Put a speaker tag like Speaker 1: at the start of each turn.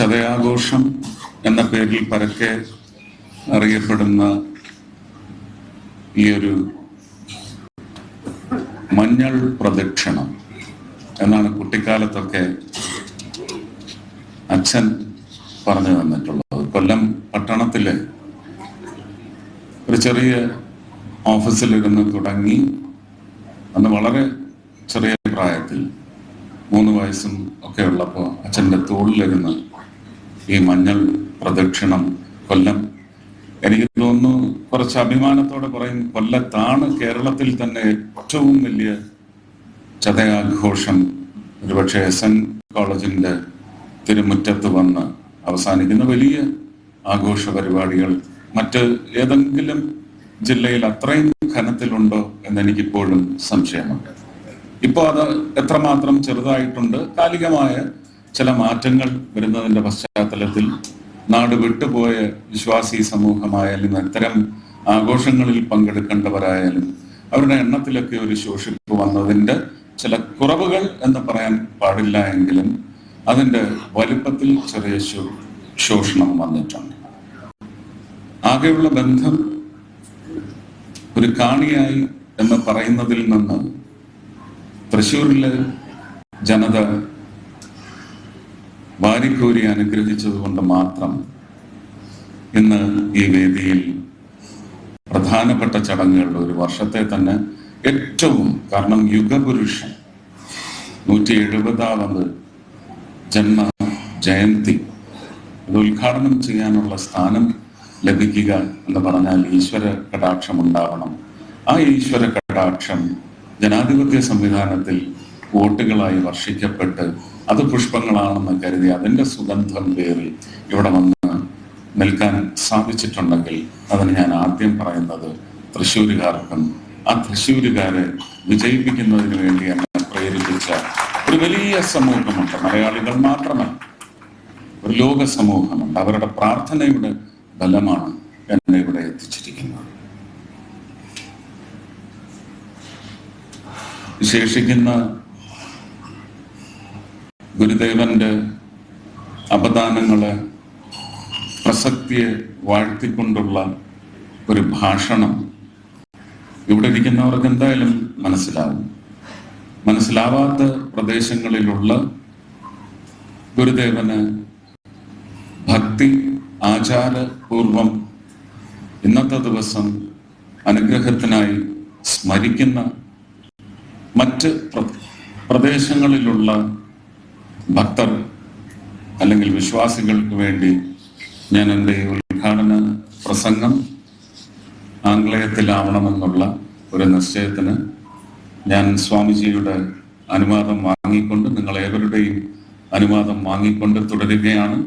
Speaker 1: ചതയാഘോഷം എന്ന പേരിൽ പരക്കെ അറിയപ്പെടുന്ന ഈ ഒരു മഞ്ഞൾ പ്രദക്ഷിണം എന്നാണ് കുട്ടിക്കാലത്തൊക്കെ അച്ഛൻ പറഞ്ഞു തന്നിട്ടുള്ളത്. കൊല്ലം പട്ടണത്തിലെ ഒരു ചെറിയ ഓഫീസിലിരുന്ന് തുടങ്ങി. അന്ന് വളരെ ചെറിയ പ്രായത്തിൽ മൂന്ന് വയസ്സും ഒക്കെ ഉള്ളപ്പോൾ അച്ഛന്റെ തോളിലിരുന്ന് ഈ മഞ്ഞൾ പ്രദക്ഷിണം കൊല്ലം. എനിക്ക് തോന്നുന്നു കുറച്ച് അഭിമാനത്തോടെ പറയും കൊല്ലത്താണ് കേരളത്തിൽ തന്നെ ഏറ്റവും വലിയ ചതയാഘോഷം. ഒരുപക്ഷെ എസ് എൻ കോളേജിന്റെ തിരുമുറ്റത്ത് വന്ന് അവസാനിക്കുന്ന വലിയ ആഘോഷ പരിപാടികൾ മറ്റ് ഏതെങ്കിലും ജില്ലയിൽ അത്രയും ഘനത്തിലുണ്ടോ എന്നെനിക്കിപ്പോഴും സംശയമുണ്ട്. ഇപ്പോൾ അത് എത്രമാത്രം ചെറുതായിട്ടുണ്ട് കാലികമായ ചില മാറ്റങ്ങൾ വരുന്നതിന്റെ പശ്ചാത്തലത്തിൽ നാട് വിട്ടുപോയ വിശ്വാസി സമൂഹമായാലും അത്തരം ആഘോഷങ്ങളിൽ പങ്കെടുക്കേണ്ടവരായാലും അവരുടെ എണ്ണത്തിലൊക്കെ ഒരു ശോഷിപ്പ് വന്നതിന്റെ ചില കുറവുകൾ എന്ന് പറയാൻ പാടില്ല എങ്കിലും അതിന്റെ വലുപ്പത്തിൽ ചെറിയ ശോഷണം വന്നിട്ടുണ്ട്. ആകെയുള്ള ബന്ധം ഒരു കാണിയായി എന്ന് പറയുന്നതിൽ നിന്ന് തൃശ്ശൂരിലെ ജനത വാരിക്കോരി അനുഗ്രഹിച്ചതുകൊണ്ട് മാത്രം ഇന്ന് ഈ വേദിയിൽ പ്രധാനപ്പെട്ട ചടങ്ങുകളുടെ ഒരു വർഷത്തെ തന്നെ ഏറ്റവും കാരണം യുഗപുരുഷൻ നൂറ്റി എഴുപതാമത് ജന്മ ജയന്തി. ഇത് ഉദ്ഘാടനം ചെയ്യാനുള്ള സ്ഥാനം ലഭിക്കുക എന്ന് പറഞ്ഞാൽ ഈശ്വര കടാക്ഷം ഉണ്ടാവണം. ആ ഈശ്വര കടാക്ഷം ജനാധിപത്യ സംവിധാനത്തിൽ വോട്ടുകളായി വർഷിക്കപ്പെട്ട് അത് പുഷ്പങ്ങളാണെന്ന് കരുതി അതിന്റെ സുഗന്ധം പേറി ഇവിടെ വന്ന് നിൽക്കാൻ സാധിച്ചിട്ടുണ്ടെങ്കിൽ അതിന് ഞാൻ ആദ്യം പറയുന്നത് തൃശ്ശൂരുകാർക്കും ആ തൃശ്ശൂരുകാരെ വിജയിപ്പിക്കുന്നതിന് വേണ്ടി എന്നെ പ്രേരിപ്പിച്ച ഒരു വലിയ സമൂഹമുണ്ട്. മലയാളികൾ മാത്രമല്ല ഒരു ലോക സമൂഹമുണ്ട്. അവരുടെ പ്രാർത്ഥനയുടെ ബലമാണ് എന്നെ ഇവിടെ എത്തിച്ചിരിക്കുന്നത്. വിശേഷിക്കുന്ന ഗുരുദേവന്റെ അപദാനങ്ങളെ പ്രസക്തിയെ വാഴ്ത്തിക്കൊണ്ടുള്ള ഒരു ഭാഷണം ഇവിടെ ഇരിക്കുന്നവർക്ക് എന്തായാലും മനസ്സിലാവും. മനസ്സിലാവാത്ത പ്രദേശങ്ങളിലുള്ള ഗുരുദേവന് ഭക്തി ആചാരപൂർവം ഇന്നത്തെ ദിവസം അനുഗ്രഹത്തിനായി സ്മരിക്കുന്ന മറ്റ് പ്രദേശങ്ങളിലുള്ള ഭക്തർ അല്ലെങ്കിൽ വിശ്വാസികൾക്ക് വേണ്ടി ഞാൻ എന്റെ ഈ ഉദ്ഘാടന പ്രസംഗം ആംഗ്ലേയത്തിലാവണമെന്നുള്ള ഒരു നിശ്ചയത്തിന് ഞാൻ സ്വാമിജിയുടെ അനുവാദം വാങ്ങിക്കൊണ്ട് നിങ്ങൾ ഏവരുടെയും അനുവാദം വാങ്ങിക്കൊണ്ട് തുടരുകയാണ്.